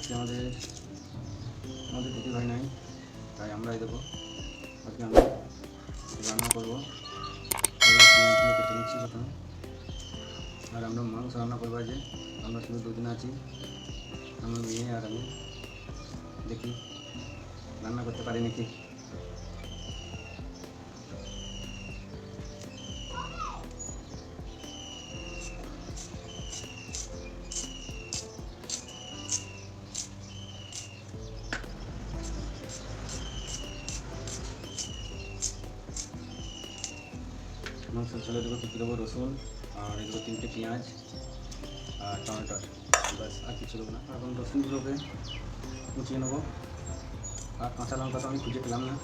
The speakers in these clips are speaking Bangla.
আমাদের আমাদের দিদি ভাই নাই, তাই আমরাই দেবো। আজকে আমি রান্না করব। নিচ্ছি প্রথমে। আর আমরা মাংস রান্না করব আজকে আমরা শুধু দুদিন আছি। আমার মেয়ে আর আমি দেখি। রান্না করতে পারি নাকি মাংস চলে দেবো কুচি দেবো, রসুন, আর এগুলো তিনটে পেঁয়াজ আর টমেটোর বাস আর কিছু দেবো না। এখন রসুনগুলোকে কুচিয়ে নেব। আর কাঁচা লঙ্কা তো আমি খুঁজে পেলাম না।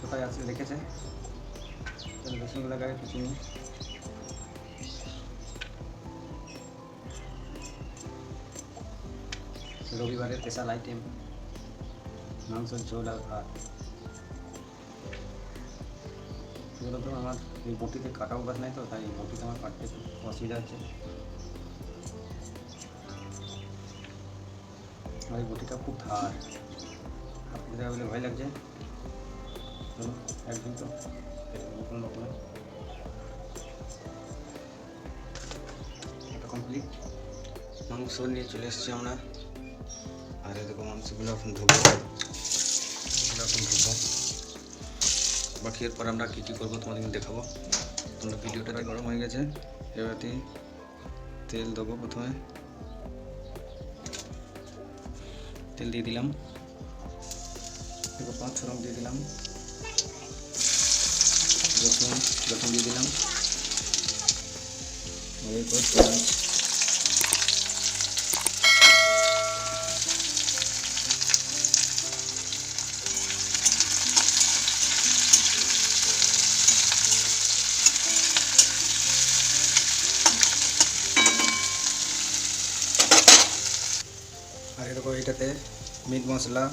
কোথায় আছে? রেখেছে। রসুনগুলোকে আগে কুচিয়ে নিই। রবিবারের স্পেশাল আইটেম, মাংসের ঝোল আর ভাত। এগুলো তো আমার এই বটিতে কাটা অভ্যাস নাই তো, তাই বটিতে আমার কাটতে অসুবিধা হচ্ছে। আর এই বটিটা খুব ধার। আপনি দেওয়া বলে ভয় লাগছে। চলো একদিন তো নতুন নতুন কমপ্লিট মাংস নিয়ে চলে এসেছি আমরা। আর দেখো মাংসগুলো এখন ধুবো। এখন ধুবো। বাকি এরপর আমরা কী কী করব তোমাদেরকে দেখাবো। তোমরা ভিডিওটা গরম হয়ে গেছে। এবারে তেল দেবো প্রথমে। তেল দিয়ে দিলাম। এরপর পাঁচ ছড়ম দিয়ে দিলাম। রসুন রসুন দিয়ে দিলাম। এরপর আর এরকম এটাতে মিট মশলা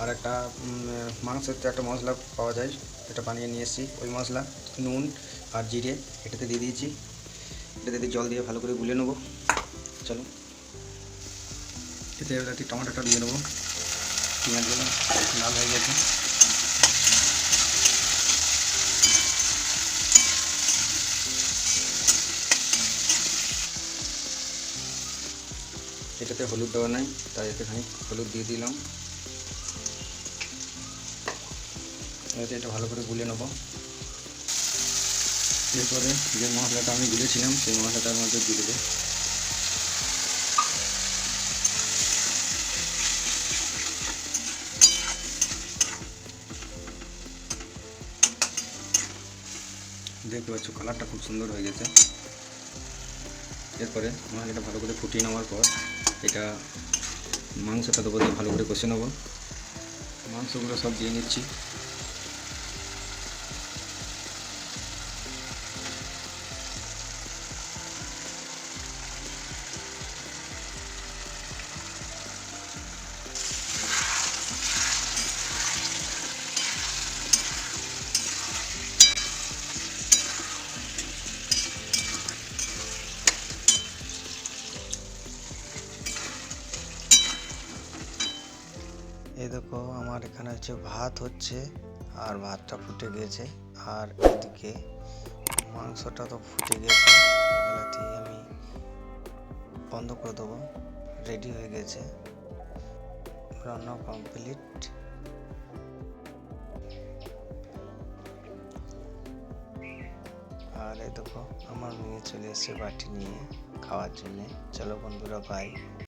আর একটা মাংসের তো একটা মশলা পাওয়া যায়, এটা বানিয়ে নিয়ে এসেছি। ওই মশলা, নুন আর জিরে, এটাতে দিয়ে দিয়েছি। এটাতে দিয়ে জল দিয়ে ভালো করে গুলে নেব। চলো। এতে একটি টমেটোটা দিয়ে নেব পেঁয়াজগুলো লাল হয়ে গেছে। এটাতে হলুদ দেওয়া নাই, তাই খানিক হলুদ দিয়ে দিলাম। এতে এটা ভালো করে গুলে নেব। এরপরে যে মশলাটা আমি গুলেছিলাম, সেই মশলাটার মধ্যে দিয়ে দেবো। দেখতে পাচ্ছ, কালারটা খুব সুন্দর হয়ে গেছে। এরপরে মশলাটা ভালো করে ফুটিয়ে নেওয়ার পর এটা মাংসটা দেবো ভালো করে কষে নেব। মাংসগুলো সব দিয়ে নিচ্ছি। এই দেখো, আমার এখানে হচ্ছে ভাত হচ্ছে আর ভাতটা ফুটে গেছে। আর এদিকে মাংসটা তো ফুটে গেছে। এবেলাতেই আমি বন্ধ করে দেবো। রেডি হয়ে গেছে। রান্না কমপ্লিট আর এই দেখো, আমার মেয়ে চলে এসেছে বাটি নিয়ে খাওয়ার জন্যে। চলো বন্ধুরা বাই